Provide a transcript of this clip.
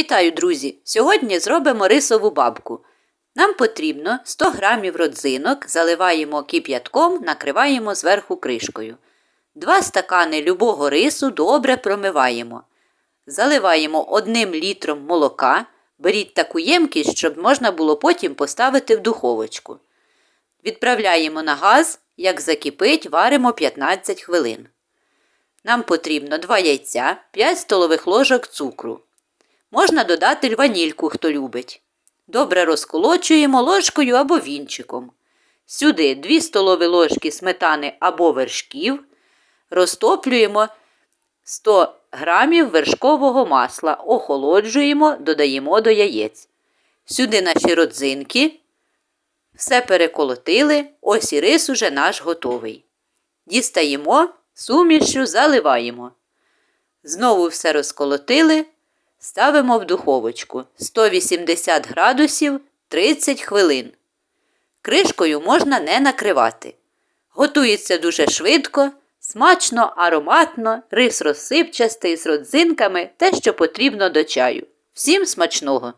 Вітаю, друзі! Сьогодні зробимо рисову бабку. Нам потрібно 100 г родзинок, заливаємо кип'ятком, накриваємо зверху кришкою. 2 стакани любого рису добре промиваємо. Заливаємо 1 літром молока. Беріть таку ємкість, щоб можна було потім поставити в духовочку. Відправляємо на газ, як закипить, варимо 15 хвилин. Нам потрібно 2 яйця, 5 столових ложок цукру. Можна додати ванільку, хто любить. Добре розколочуємо ложкою або вінчиком. Сюди 2 столові ложки сметани або вершків. Розтоплюємо 100 грамів вершкового масла, охолоджуємо, додаємо до яєць. Сюди наші родзинки. Все переколотили, ось і рис уже наш готовий. Дістаємо, сумішю заливаємо. Знову все розколотили, ставимо в духовочку 180 градусів 30 хвилин. Кришкою можна не накривати. Готується дуже швидко, смачно, ароматно, рис розсипчастий з родзинками, те, що потрібно до чаю. Всім смачного!